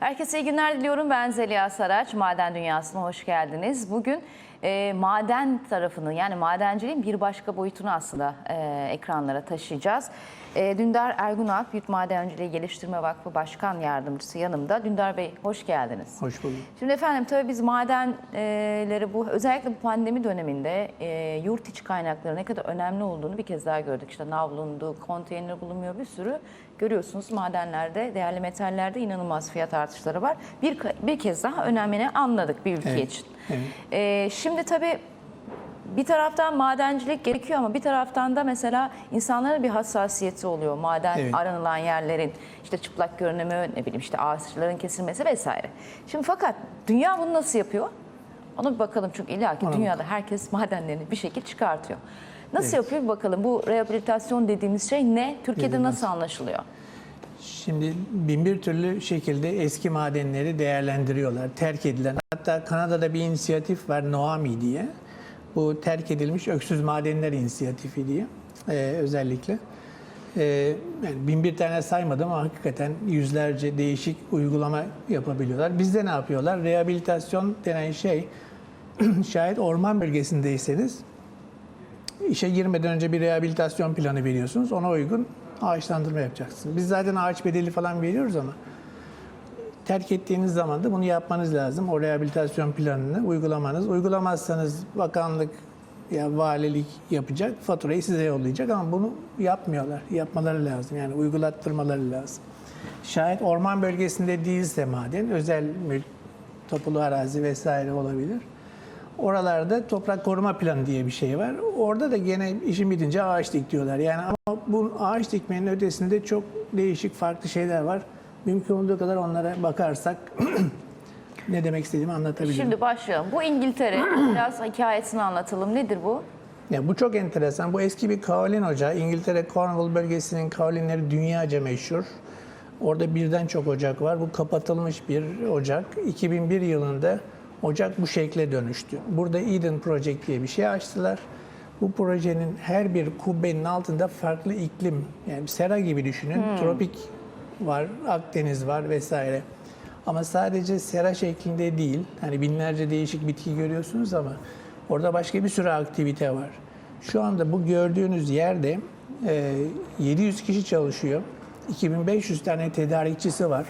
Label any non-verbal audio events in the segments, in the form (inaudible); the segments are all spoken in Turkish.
Herkese iyi günler diliyorum. Ben Zeliha Saraç. Maden Dünyası'na hoş geldiniz. Bugün e, maden tarafını yani madenciliğin bir başka boyutunu aslında e, ekranlara taşıyacağız. E, Dündar Ergun Alp, Yurt Madenciliği Geliştirme Vakfı Başkan Yardımcısı yanımda. Dündar Bey hoş geldiniz. Hoş bulduk. Şimdi efendim tabii biz madenleri bu özellikle bu pandemi döneminde e, yurt içi kaynakları ne kadar önemli olduğunu bir kez daha gördük. İşte navlundu, konteyner bulunmuyor bir sürü görüyorsunuz madenlerde, değerli metallerde inanılmaz fiyat artışları var. Bir, bir kez daha önemini anladık bir ülke Evet, için. evet. E, şimdi tabii bir taraftan madencilik gerekiyor ama bir taraftan da mesela insanların bir hassasiyeti oluyor. Maden Evet. aranılan yerlerin işte çıplak görünümü, ne bileyim işte ağaçların kesilmesi vesaire. Şimdi fakat dünya bunu nasıl yapıyor? Ona bir bakalım çünkü illaki Ona dünyada herkes madenlerini bir şekilde çıkartıyor. Nasıl Evet. yapıyor bir bakalım. Bu rehabilitasyon dediğimiz şey ne? Türkiye'de Nedir, nasıl anlaşılıyor? Şimdi bin bir türlü şekilde eski madenleri değerlendiriyorlar. Terk edilen. Hatta Kanada'da bir inisiyatif var Noami diye. Bu terk edilmiş öksüz madenler inisiyatifi diye ee, özellikle. Ee, yani bin bir tane saymadım ama hakikaten yüzlerce değişik uygulama yapabiliyorlar. Bizde ne yapıyorlar? Rehabilitasyon denen şey (clears throat) şayet orman bölgesindeyseniz işe girmeden önce bir rehabilitasyon planı veriyorsunuz. Ona uygun ağaçlandırma yapacaksınız. Biz zaten ağaç bedeli falan veriyoruz ama terk ettiğiniz zaman da bunu yapmanız lazım. O rehabilitasyon planını uygulamanız. Uygulamazsanız bakanlık ya valilik yapacak, faturayı size yollayacak ama bunu yapmıyorlar. Yapmaları lazım. Yani uygulattırmaları lazım. Şayet orman bölgesinde değilse maden, özel mülk, topulu arazi vesaire olabilir. Oralarda toprak koruma planı diye bir şey var. Orada da gene işin bitince ağaç dik diyorlar. Yani ama bu ağaç dikmenin ötesinde çok değişik farklı şeyler var. Mümkün olduğu kadar onlara bakarsak (clears throat) ne demek istediğimi anlatabilirim. Şimdi başlayalım. Bu İngiltere. (clears throat) Biraz hikayesini anlatalım. Nedir bu? Ya bu çok enteresan. Bu eski bir kaolin ocağı. İngiltere Cornwall bölgesinin kaolinleri dünyaca meşhur. Orada birden çok ocak var. Bu kapatılmış bir ocak. 2001 yılında ocak bu şekle dönüştü. Burada Eden Project diye bir şey açtılar. Bu projenin her bir kubbenin altında farklı iklim, yani sera gibi düşünün. Tropik var, Akdeniz var vesaire. Ama sadece sera şeklinde değil. Hani binlerce değişik bitki görüyorsunuz ama orada başka bir sürü aktivite var. Şu anda bu gördüğünüz yerde e, 700 kişi çalışıyor. 2500 tane tedarikçisi var.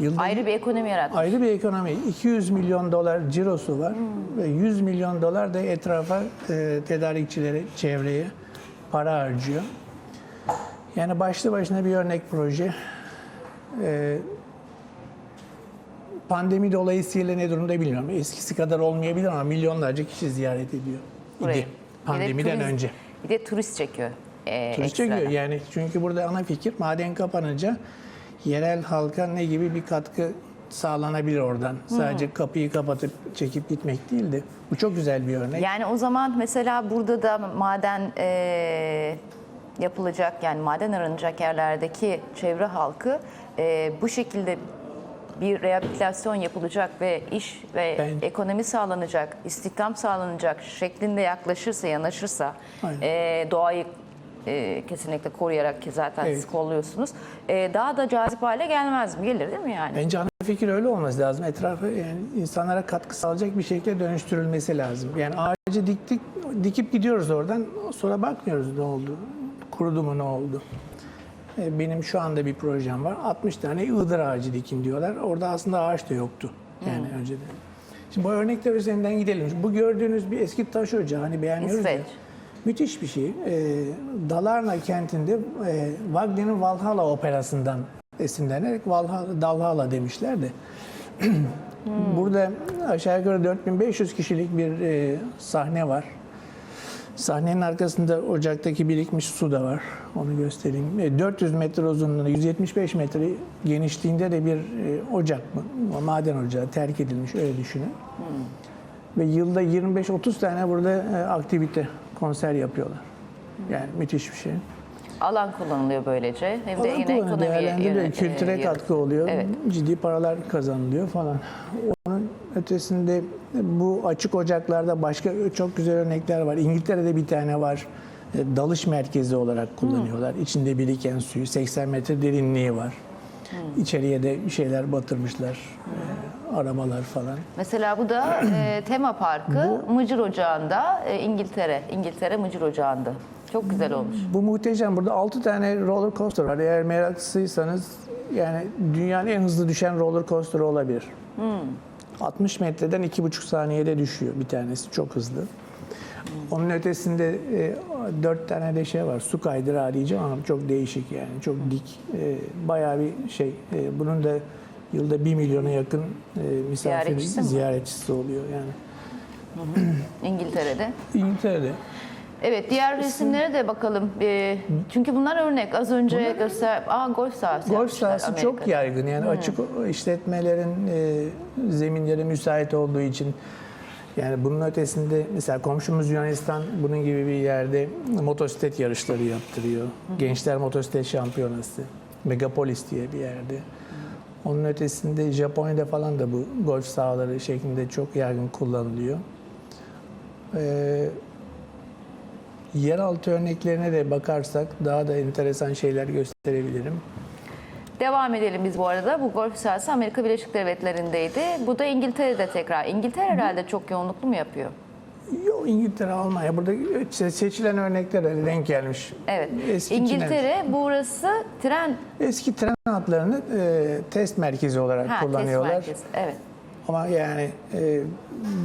Yılda Ayrı bir ekonomi yaratmış. ayrı bir ekonomi. 200 milyon dolar cirosu var ve 100 milyon dolar da etrafa e, tedarikçilere, çevreye para harcıyor. Yani başlı başına bir örnek proje. E, pandemi dolayısıyla ne durumda bilmiyorum. Eskisi kadar olmayabilir ama milyonlarca kişi ziyaret ediyor. Burayı. İdi. Pandemiden Bir turist- önce. Bir de turist çekiyor. E, Turist ekstradan. çekiyor yani çünkü burada ana fikir maden kapanınca yerel halka ne gibi bir katkı sağlanabilir oradan. Sadece kapıyı kapatıp çekip gitmek değil de bu çok güzel bir örnek. Yani o zaman mesela burada da maden e, yapılacak yani maden aranacak yerlerdeki çevre halkı e, bu şekilde bir rehabilitasyon yapılacak ve iş ve Ben- ekonomi sağlanacak, istihdam sağlanacak şeklinde yaklaşırsa, yanaşırsa Aynen. e, doğayı e, kesinlikle koruyarak ki zaten siz Evet. kolluyorsunuz. e, daha da cazip hale gelmez mi? Gelir değil mi yani? Bence ana fikir öyle olması lazım. Etrafı yani insanlara katkı sağlayacak bir şekilde dönüştürülmesi lazım. Yani ağacı diktik, dikip gidiyoruz oradan. Sonra bakmıyoruz ne oldu, kurudu mu ne oldu. E, Benim şu anda bir projem var. 60 tane ığdır ağacı dikin diyorlar. Orada aslında ağaç da yoktu yani önceden. Şimdi bu örnekler üzerinden gidelim. Bu gördüğünüz bir eski taş ocağı. Hani beğeniyoruz ya. İsveç. Müthiş bir şey. E, Dalarna kentinde e, Wagner'in Valhalla operasından esinlenerek Valhalla, Dalhalla demişler de. (clears throat) Burada aşağı yukarı 4500 kişilik bir e, sahne var. Sahnenin arkasında ocaktaki birikmiş su da var. Onu göstereyim. E, 400 metre uzunluğunda, 175 metre genişliğinde de bir e, ocak mı? Maden ocağı terk edilmiş öyle düşünün. Ve yılda 25-30 tane burada e, aktivite, konser yapıyorlar. Yani müthiş bir şey. Alan kullanılıyor böylece. Hem de Alan yine ekonomiye yönet- kültüre e, katkı oluyor. Evet. Ciddi paralar kazanılıyor falan. Onun ötesinde bu açık ocaklarda başka çok güzel örnekler var. İngiltere'de bir tane var. E, Dalış merkezi olarak kullanıyorlar. İçinde biriken suyu 80 metre derinliği var. İçeriye de bir şeyler batırmışlar. Ee, arabalar falan. Mesela bu da (clears throat) e, tema parkı Mıcır Ocağı'nda e, İngiltere. İngiltere Mıcır Ocağı'nda. Çok güzel olmuş. Bu muhteşem. Burada 6 tane roller coaster var. Eğer meraklısıysanız yani dünyanın en hızlı düşen roller coaster olabilir. 60 metreden 2,5 saniyede düşüyor bir tanesi. Çok hızlı. Onun ötesinde e, 4 tane de şey var. Su kaydırağı diyeceğim ama çok değişik yani. Çok dik. E, bayağı bir şey. E, bunun da yılda 1 milyona yakın e, misafir Ziyaretçisi ziyaretçisi oluyor yani. İngiltere'de. İngiltere'de. Evet diğer resimlere de bakalım. E, çünkü bunlar örnek. Az önce göster... Aa golf sahası Golf sahası çok Amerika'da. yaygın. Yani açık işletmelerin e, zeminleri müsait olduğu için yani bunun ötesinde mesela komşumuz Yunanistan bunun gibi bir yerde motosiklet yarışları yaptırıyor. Gençler motosiklet şampiyonası. Megapolis diye bir yerde. Onun ötesinde Japonya'da falan da bu golf sahaları şeklinde çok yaygın kullanılıyor. Ee, yeraltı örneklerine de bakarsak daha da enteresan şeyler gösterebilirim. Devam edelim biz bu arada. Bu golf sahası Amerika Birleşik Devletleri'ndeydi. Bu da İngiltere'de tekrar. İngiltere herhalde çok yoğunluklu mu yapıyor? İngiltere, Almanya. Burada se- seçilen örneklere denk gelmiş. Evet. Eski İngiltere burası tren Eski tren hatlarını e, test merkezi olarak ha, kullanıyorlar. test merkezi. Evet. Ama yani e,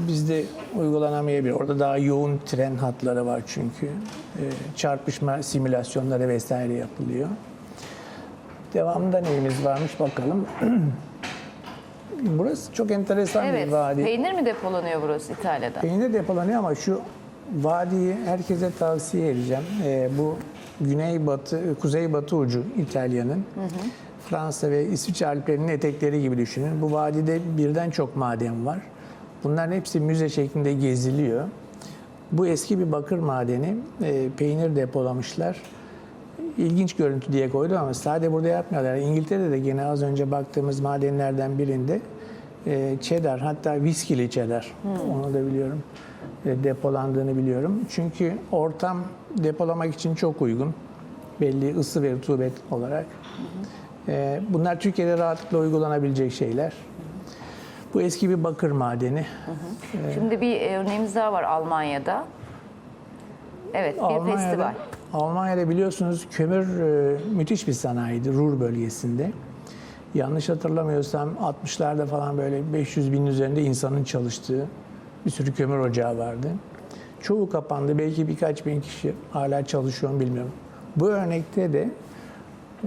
bizde uygulanamayabilir. Orada daha yoğun tren hatları var çünkü. E, çarpışma simülasyonları vesaire yapılıyor. Devamında neyimiz varmış bakalım. (clears throat) Burası çok enteresan Evet. bir vadi. Peynir mi depolanıyor burası İtalya'da? Peynir depolanıyor ama şu vadiyi herkese tavsiye edeceğim. Ee, bu güneybatı, kuzeybatı ucu İtalya'nın. Fransa ve İsviçre Alplerinin etekleri gibi düşünün. Bu vadide birden çok maden var. Bunların hepsi müze şeklinde geziliyor. Bu eski bir bakır madeni. Ee, peynir depolamışlar. İlginç görüntü diye koydum ama sadece burada yapmıyorlar. İngiltere'de de gene az önce baktığımız madenlerden birinde e, cheddar hatta viskili cheddar onu da biliyorum e, depolandığını biliyorum. Çünkü ortam depolamak için çok uygun. Belli ısı ve rutubet olarak. E, bunlar Türkiye'de rahatlıkla uygulanabilecek şeyler. Bu eski bir bakır madeni. Şimdi bir e, örneğimiz daha var Almanya'da. Evet bir festival. Almanya'da biliyorsunuz kömür e, müthiş bir sanayiydi Ruhr bölgesinde. Yanlış hatırlamıyorsam 60'larda falan böyle 500 bin üzerinde insanın çalıştığı bir sürü kömür ocağı vardı. Çoğu kapandı. Belki birkaç bin kişi hala çalışıyor bilmiyorum. Bu örnekte de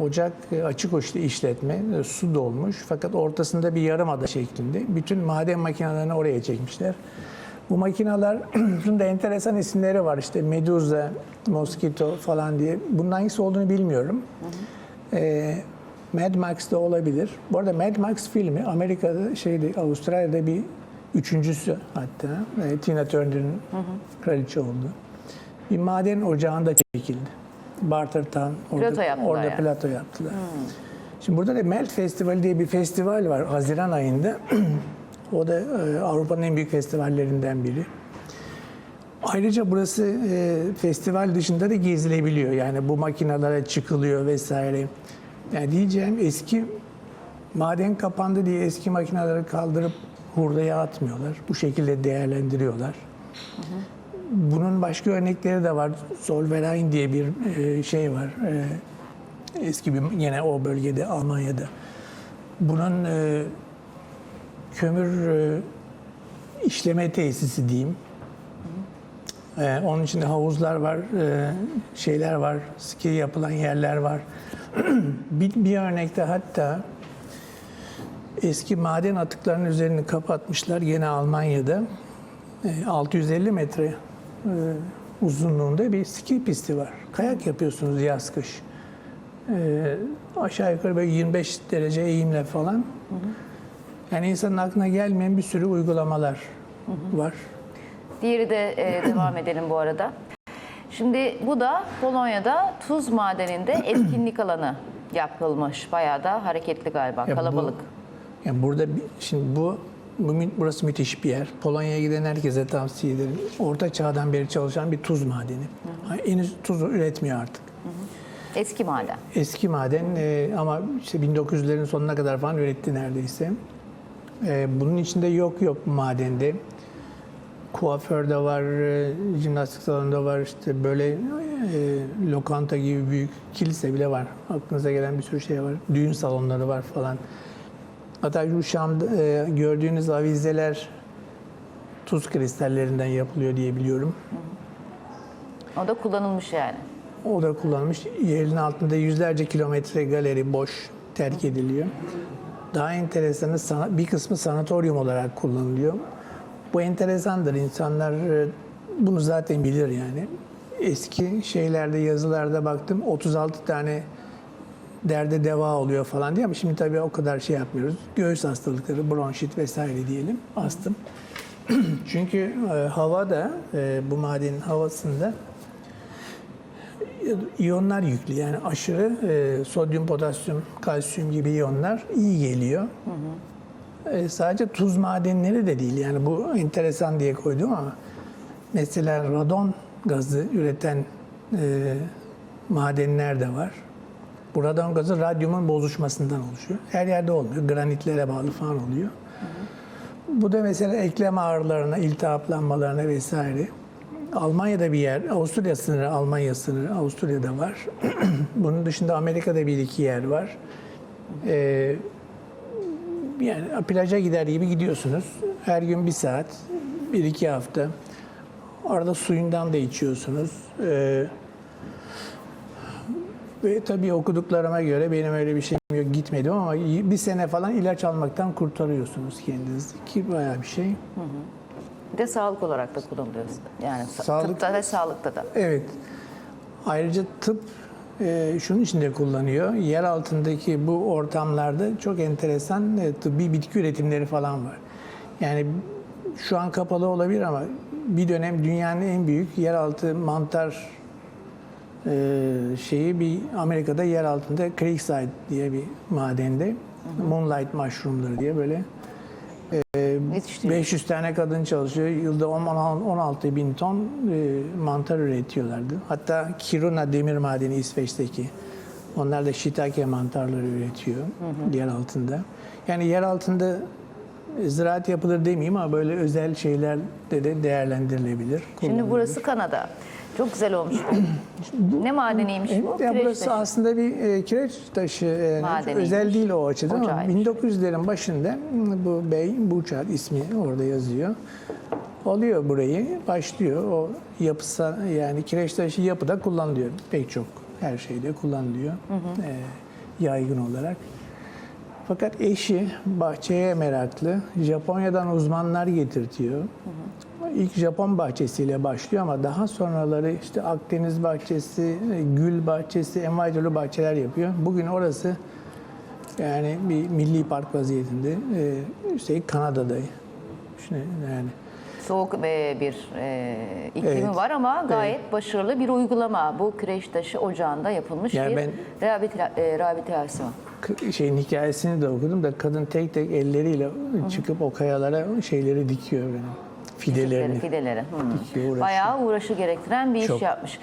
ocak e, açık uçlu işletme e, su dolmuş fakat ortasında bir yarımada şeklinde. Bütün maden makinelerini oraya çekmişler. Bu makinelerin (clears throat) de enteresan isimleri var. İşte Medusa, Mosquito falan diye. Bunun hangisi olduğunu bilmiyorum. Ee, Mad Max'da olabilir. Bu arada Mad Max filmi Amerika'da şeyde Avustralya'da bir üçüncüsü hatta e, Tina Turner'ın kraliçe oldu. Bir maden ocağında çekildi. Bartertown orada, Plato yaptılar orada yani. plato yaptılar. Şimdi burada da Melt Festival diye bir festival var Haziran ayında. (clears throat) o da e, Avrupa'nın en büyük festivallerinden biri. Ayrıca burası e, festival dışında da gezilebiliyor. Yani bu makinalara çıkılıyor vesaire. Yani diyeceğim eski maden kapandı diye eski makineleri kaldırıp hurdaya atmıyorlar. Bu şekilde değerlendiriyorlar. Bunun başka örnekleri de var. Solverein diye bir e, şey var. E, eski bir yine o bölgede Almanya'da. Bunun e, kömür e, işleme tesisi diyeyim. E, onun içinde havuzlar var, e, şeyler var, ski yapılan yerler var. (clears throat) bir, bir örnekte hatta eski maden atıklarının üzerini kapatmışlar gene Almanya'da. E, 650 metre uzunluğunda bir ski pisti var. Kayak yapıyorsunuz yaz kış. Aşağı yukarı böyle 25 derece eğimle falan. Yani insanın aklına gelmeyen bir sürü uygulamalar var. Diğeri de e, (clears throat) devam edelim bu arada. Şimdi bu da Polonya'da tuz madeninde (clears throat) etkinlik alanı yapılmış. Bayağı da hareketli galiba, Ya bu- kalabalık. Yani burada şimdi bu, bu burası müthiş bir yer. Polonya'ya giden herkese tavsiye ederim. Orta çağdan beri çalışan bir tuz madeni. Henüz tuz üretmiyor artık. Eski maden. Eski maden e, ama işte 1900'lerin sonuna kadar falan üretti neredeyse. E, bunun içinde yok yok madende. Kuaförde var, e, jimnastik salonunda var, işte böyle e, lokanta gibi büyük kilise bile var. Aklınıza gelen bir sürü şey var. Düğün salonları var falan. Hatta şu Şam'da e, gördüğünüz avizeler tuz kristallerinden yapılıyor diye biliyorum. O da kullanılmış yani. O da kullanılmış. Yerin altında yüzlerce kilometre galeri boş, terk ediliyor. Daha enteresanı sana- bir kısmı sanatoryum olarak kullanılıyor. Bu enteresandır. İnsanlar e, bunu zaten bilir yani. Eski şeylerde, yazılarda baktım 36 tane derde deva oluyor falan diye ama şimdi tabii o kadar şey yapmıyoruz. Göğüs hastalıkları, bronşit vesaire diyelim, astım. (clears throat) Çünkü e, havada, e, bu madenin havasında iyonlar yüklü. Yani aşırı e, sodyum, potasyum, kalsiyum gibi iyonlar iyi geliyor. E, sadece tuz madenleri de değil. Yani bu enteresan diye koydum ama mesela radon gazı üreten e, madenler de var. Bu radon gazı radyumun bozuşmasından oluşuyor. Her yerde olmuyor. Granitlere bağlı falan oluyor. Bu da mesela eklem ağrılarına, iltihaplanmalarına vesaire. Almanya'da bir yer, Avusturya sınırı, Almanya sınırı, Avusturya'da var. (clears throat) Bunun dışında Amerika'da bir iki yer var. Ee, yani plaja gider gibi gidiyorsunuz. Her gün bir saat, bir iki hafta. Orada suyundan da içiyorsunuz. Ee, ve tabii okuduklarıma göre benim öyle bir şeyim yok gitmedim ama bir sene falan ilaç almaktan kurtarıyorsunuz kendinizi ki bayağı bir şey. Bir de sağlık olarak da kullanılıyor. Yani sa- Sağlık- tıpta ve sağlıkta da. Evet. Ayrıca tıp e, şunun için de kullanıyor. Yer altındaki bu ortamlarda çok enteresan e, tıbbi bitki üretimleri falan var. Yani şu an kapalı olabilir ama bir dönem dünyanın en büyük yeraltı mantar e, şeyi bir Amerika'da yer altında Creekside diye bir madende Moonlight mushroomları diye böyle Yetiştiriyor. 500 tane kadın çalışıyor. Yılda 10 16 bin ton e, mantar üretiyorlardı. Hatta Kiruna demir madeni İsveç'teki. Onlar da shiitake mantarları üretiyor yer altında. Yani yer altında e, ziraat yapılır demeyeyim ama böyle özel şeyler de, de değerlendirilebilir. Şimdi burası Kanada. Çok güzel olmuş bu. (clears throat) ne madeniymiş bu? Ya Kireç burası taşı. aslında bir e, kireç taşı. e, Madeniymiş. özel değil o açıdan ama Ocağıymış. 1900'lerin başında m, bu bey Buçar ismi orada yazıyor. Alıyor burayı, başlıyor. O yapısa yani kireç taşı yapıda kullanılıyor. Pek çok her şeyde kullanılıyor. E, yaygın olarak. Fakat eşi bahçeye meraklı. Japonya'dan uzmanlar getirtiyor. İlk Japon bahçesiyle başlıyor ama daha sonraları işte Akdeniz bahçesi, gül bahçesi, envai bahçeler yapıyor. Bugün orası yani bir milli park vaziyetinde. Ee, Üstelik Kanada'da. Şimdi yani Soğuk ve bir e, iklimi Evet. var ama gayet başarılı bir uygulama. Bu kireç taşı ocağında yapılmış Yani bir ben- rehabilita- e, rehabilitasyon. şeyin hikayesini de okudum da kadın tek tek elleriyle çıkıp o kayalara şeyleri dikiyor benim. Fidelerini. Fideleri. Hmm. Bayağı uğraşı gerektiren bir iş Çok, yapmış.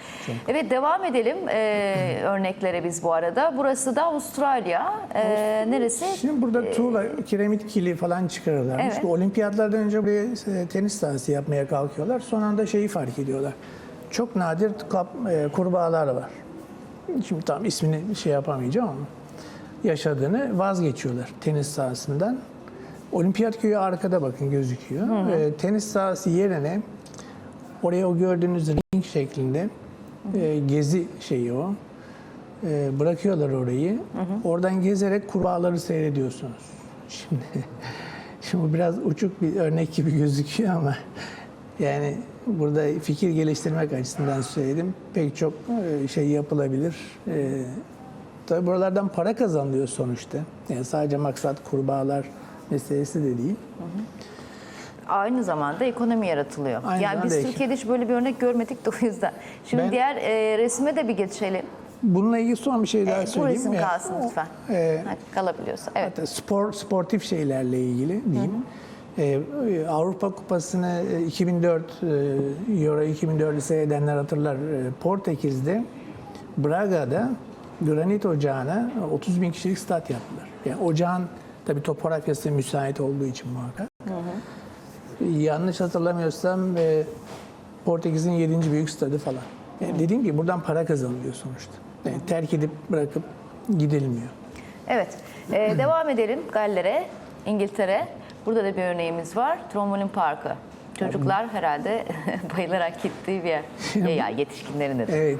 Evet devam edelim e, (clears throat) örneklere biz bu arada. Burası da Avustralya. E, neresi? Şimdi burada tuğla, kiremit kili falan çıkarırlarmış. Evet. Bu olimpiyatlardan önce buraya e, tenis sahası yapmaya kalkıyorlar. Son anda şeyi fark ediyorlar. Çok nadir kap, e, kurbağalar var. Şimdi tam ismini şey yapamayacağım ama yaşadığını vazgeçiyorlar tenis sahasından. Olimpiyat köyü arkada bakın gözüküyor. E, tenis sahası yerine oraya o gördüğünüz ring şeklinde e, gezi şeyi o. E, bırakıyorlar orayı. Oradan gezerek kurbağaları seyrediyorsunuz. (laughs) Şimdi şimdi bu biraz uçuk bir örnek gibi gözüküyor ama yani burada fikir geliştirmek açısından söyledim. Pek çok e, şey yapılabilir. E, tabii buralardan para kazanılıyor sonuçta. Yani sadece maksat kurbağalar meselesi de değil. Aynı zamanda ekonomi yaratılıyor. Aynı yani biz Türkiye'de hiç böyle bir örnek görmedik de o yüzden. Şimdi Ben- diğer e, resme de bir geçelim. Bununla ilgili son bir şey daha E, bu söyleyeyim. resim Yani kalsın o- lütfen. e, Ha, kalabiliyorsa. Evet. Hatta spor sportif şeylerle ilgili diyeyim. Ee, e, Avrupa Kupası'nı e, 2004 e, Euro 2004'ü seyredenler hatırlar. E, Portekiz'de Braga'da granit ocağına 30 bin kişilik stat yaptılar. Yani ocağın tabii topografyası müsait olduğu için muhakkak. Yanlış hatırlamıyorsam e, Portekiz'in 7. büyük stadı falan. Yani dediğim gibi buradan para kazanılıyor sonuçta. Yani terk edip bırakıp gidilmiyor. Evet, e, (clears throat) devam edelim Galler'e, İngiltere. Burada da bir örneğimiz var. Trombolin Parkı. Çocuklar herhalde (laughs) bayılarak gittiği bir yer. (laughs) Ya, ya yetişkinlerin de. Evet.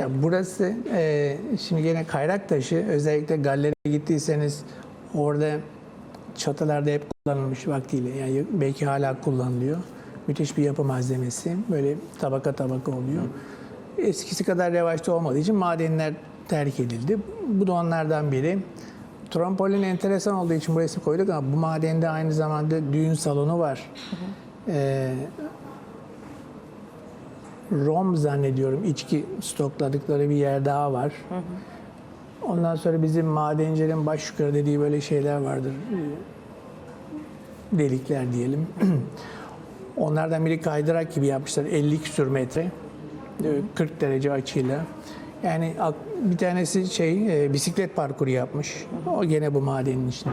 Ya burası e, şimdi yine kayrak taşı özellikle gallere gittiyseniz orada çatılarda hep kullanılmış vaktiyle yani belki hala kullanılıyor. Müthiş bir yapı malzemesi. Böyle tabaka tabaka oluyor. Eskisi kadar revaçta olmadığı için madenler terk edildi. Bu da onlardan biri. Trampolin enteresan olduğu için bu resmi koyduk ama bu madende aynı zamanda düğün salonu var. Ee, Rom zannediyorum içki stokladıkları bir yer daha var. Ondan sonra bizim madencilerin baş yukarı dediği böyle şeyler vardır. Ee, Delikler diyelim. (clears throat) Onlardan biri kaydırak gibi yapmışlar 50 küsür metre. Ee, 40 derece açıyla. Yani bir tanesi şey e, bisiklet parkuru yapmış. O gene bu madenin içinde.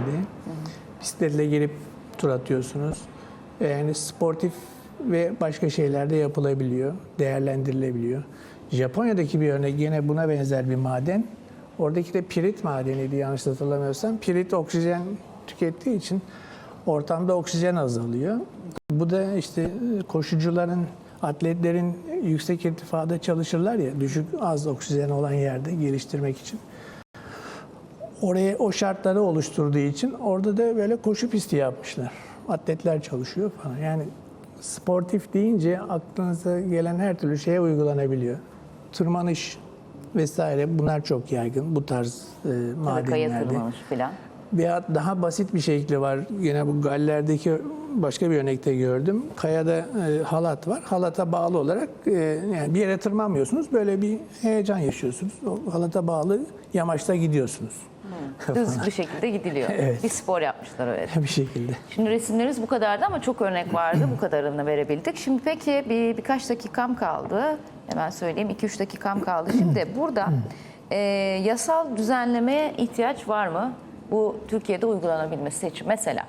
Bisikletle girip tur atıyorsunuz. Yani sportif ve başka şeyler de yapılabiliyor, değerlendirilebiliyor. Japonya'daki bir örnek yine buna benzer bir maden. Oradaki de pirit madeniydi yanlış hatırlamıyorsam. Pirit oksijen tükettiği için ortamda oksijen azalıyor. Bu da işte koşucuların, atletlerin yüksek irtifada çalışırlar ya, düşük az oksijen olan yerde geliştirmek için oraya o şartları oluşturduğu için orada da böyle koşu pisti yapmışlar. Atletler çalışıyor falan. Yani sportif deyince aklınıza gelen her türlü şeye uygulanabiliyor. Tırmanış vesaire bunlar çok yaygın bu tarz e, kaya madenlerde. tırmanış falan. Veya daha basit bir şekli var. Yine bu gallerdeki başka bir örnekte gördüm. Kayada e, halat var. Halata bağlı olarak e, yani bir yere tırmanmıyorsunuz. Böyle bir heyecan yaşıyorsunuz. O halata bağlı yamaçta gidiyorsunuz. Düz bir şekilde gidiliyor. (laughs) Evet. Bir spor yapmışlar öyle. (laughs) bir şekilde. Şimdi resimlerimiz bu kadardı ama çok örnek vardı. bu kadarını verebildik. Şimdi peki bir birkaç dakikam kaldı. Hemen söyleyeyim 2-3 dakikam kaldı. Şimdi (clears throat) burada e, yasal düzenlemeye ihtiyaç var mı? Bu Türkiye'de uygulanabilmesi için. Mesela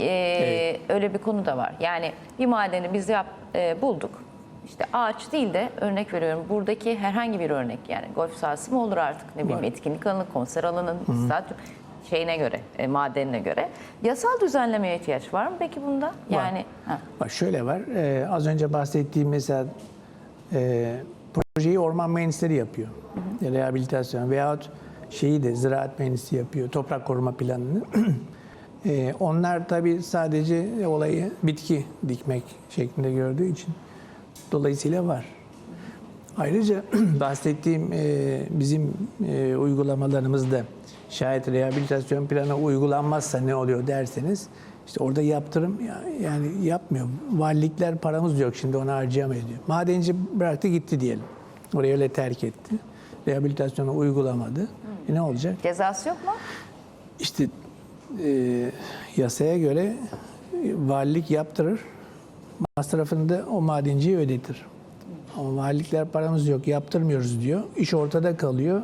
e, öyle bir konu da var. Yani bir madeni biz yap, e, bulduk. İşte ağaç değil de örnek veriyorum buradaki herhangi bir örnek yani golf sahası mı olur artık ne bileyim Var. etkinlik alanı, konser alanı, stadyum şeyine göre, e, madenine göre. Yasal düzenlemeye ihtiyaç var mı peki bunda? Yani ha, Bak şöyle var. e, az önce bahsettiğim mesela e, projeyi orman mühendisleri yapıyor. Rehabilitasyon veyahut şeyi de ziraat mühendisi yapıyor. Toprak koruma planını. (clears throat) E, onlar tabii sadece olayı bitki dikmek şeklinde gördüğü için dolayısıyla var. Ayrıca (clears throat) bahsettiğim e, bizim e, uygulamalarımızda şayet rehabilitasyon planı uygulanmazsa ne oluyor derseniz işte orada yaptırım ya- yani yapmıyor. Valilikler paramız yok şimdi onu harcayamayız diyor. Madenci bıraktı gitti diyelim. Orayı öyle terk etti. Rehabilitasyonu uygulamadı. E ne olacak? cezası yok mu? İşte e, yasaya göre e, valilik yaptırır. Masrafını da o madenciye ödetir. Ama valilikler paramız yok yaptırmıyoruz diyor. İş ortada kalıyor.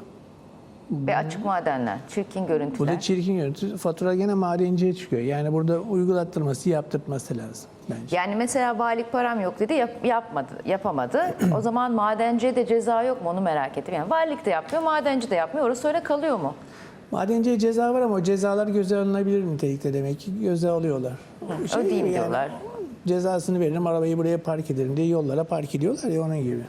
Ve açık madenler, çirkin görüntüler. Bu da çirkin görüntü. Fatura gene madenciye çıkıyor. Yani burada uygulattırması, yaptırtması lazım bence. Yani mesela valilik param yok dedi yap- yapmadı, yapamadı. o zaman madenciye de ceza yok mu onu merak ettim. Yani valilik de yapmıyor, madenci de yapmıyor. Orası öyle kalıyor mu? Madenciye ceza var ama o cezalar göze alınabilir nitelikte demek ki göze alıyorlar. Şey ödeyeyim gibi diyorlar. Cezasını veririm, arabayı buraya park ederim diye yollara park ediyorlar ya onun gibi.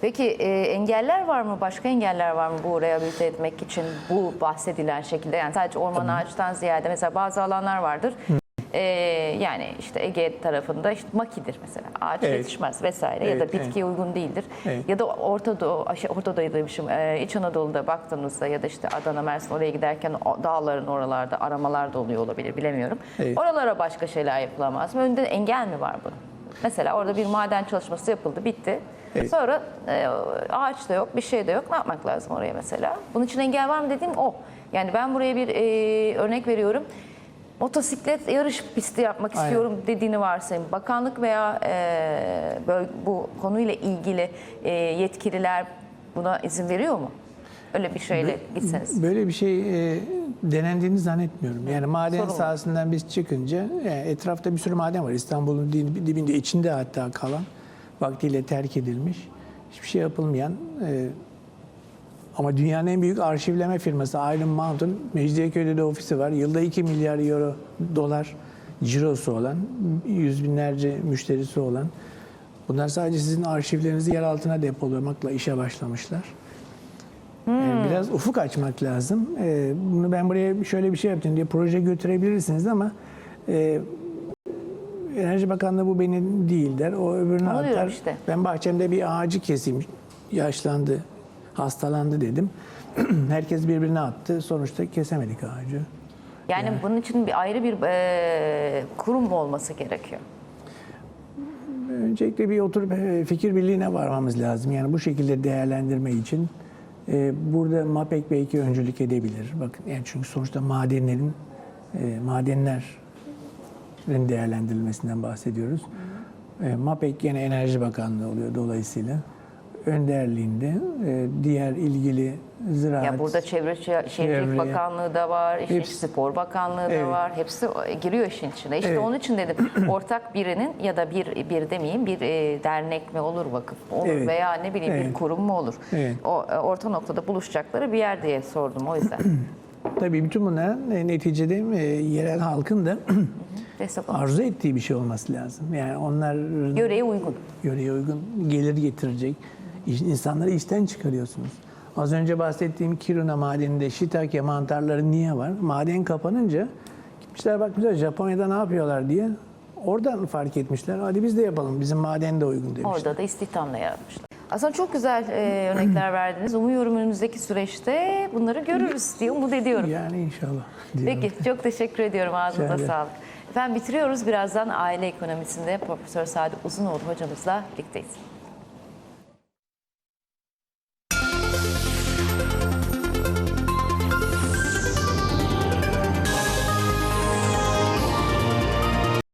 Peki e, engeller var mı? Başka engeller var mı bu rehabilite etmek için bu bahsedilen şekilde? Yani sadece orman ağaçtan ziyade mesela bazı alanlar vardır. E, yani işte Ege tarafında işte makidir mesela. Ağaç Evet. yetişmez vesaire ya da Evet, bitkiye uygun değildir. Evet. Ya da Orta Doğu, Orta Doğu demişim, e, İç Anadolu'da baktığımızda ya da işte Adana, Mersin oraya giderken dağların oralarda aramalar da oluyor olabilir bilemiyorum. Evet. Oralara başka şeyler yapılamaz mı? Önünde engel mi var bunun? Mesela orada bir maden çalışması yapıldı, bitti. Evet. Sonra e, ağaç da yok, bir şey de yok. Ne yapmak lazım oraya mesela? Bunun için engel var mı dediğim o. Yani ben buraya bir e, örnek veriyorum. Motosiklet yarış pisti yapmak Aynen. istiyorum dediğini varsayın. Bakanlık veya e, böl- bu konuyla ilgili e, yetkililer buna izin veriyor mu? Öyle bir şeyle gitseniz. Böyle bir şey e, denendiğini zannetmiyorum. Yani maden Sorun sahasından biz çıkınca e, etrafta bir sürü maden var. İstanbul'un di- dibinde, içinde hatta kalan, vaktiyle terk edilmiş, hiçbir şey yapılmayan e, ama dünyanın en büyük arşivleme firması Iron Mountain, Mecidiyeköy'de de ofisi var. Yılda 2 milyar euro dolar cirosu olan, yüz binlerce müşterisi olan. Bunlar sadece sizin arşivlerinizi yer altına depolamakla işe başlamışlar. Ee, Biraz ufuk açmak lazım. Ee, Bunu ben buraya şöyle bir şey yaptım diye proje götürebilirsiniz ama e, Enerji Bakanlığı bu benim değil der. O öbürünü Onu diyorum atar. işte. Ben bahçemde bir ağacı keseyim. Yaşlandı, hastalandı dedim. (clears throat) Herkes birbirine attı. Sonuçta kesemedik ağacı. Yani bunun için bir ayrı bir e, kurum mu olması gerekiyor? Öncelikle bir oturup e, fikir birliğine varmamız lazım. Yani bu şekilde değerlendirme için e, burada MAPEK belki öncülük edebilir. Bakın yani çünkü sonuçta madenlerin e, madenlerin değerlendirilmesinden bahsediyoruz. E, MAPEK gene Enerji Bakanlığı oluyor dolayısıyla önderliğinde e, diğer ilgili ziraat Ya burada Çevre Şe- Şehircilik Çevre. Bakanlığı da var, işte Hepsi. Spor Bakanlığı da Evet. var. Hepsi giriyor işin içine. İşte Evet. onun için dedim (clears throat) ortak birinin ya da bir bir demeyeyim bir e, dernek mi olur, vakıf mı olur Evet. veya ne bileyim bir Evet. kurum mu olur? Evet. O e, orta noktada buluşacakları bir yer diye sordum o yüzden. (clears throat) Tabii bütün e, neticede e, yerel halkın da (clears throat) arzu ettiği bir şey olması lazım. Yani onlar Yöreye uygun. yöreye uygun gelir getirecek. İnsanları işten çıkarıyorsunuz. Az önce bahsettiğim Kiruna madeninde shiitake mantarları niye var? Maden kapanınca gitmişler bakmışlar Japonya'da ne yapıyorlar diye. Oradan fark etmişler. Hadi biz de yapalım. Bizim maden de uygun demişler. Orada da istihdamla yaratmışlar. Aslında çok güzel e, örnekler verdiniz. Umuyorum önümüzdeki süreçte bunları görürüz diye umut ediyorum. Yani inşallah. diyorum. Peki çok teşekkür ediyorum. Ağzınıza sağlık. Efendim bitiriyoruz. Birazdan aile ekonomisinde Profesör Sadık Uzunoğlu hocamızla birlikteyiz.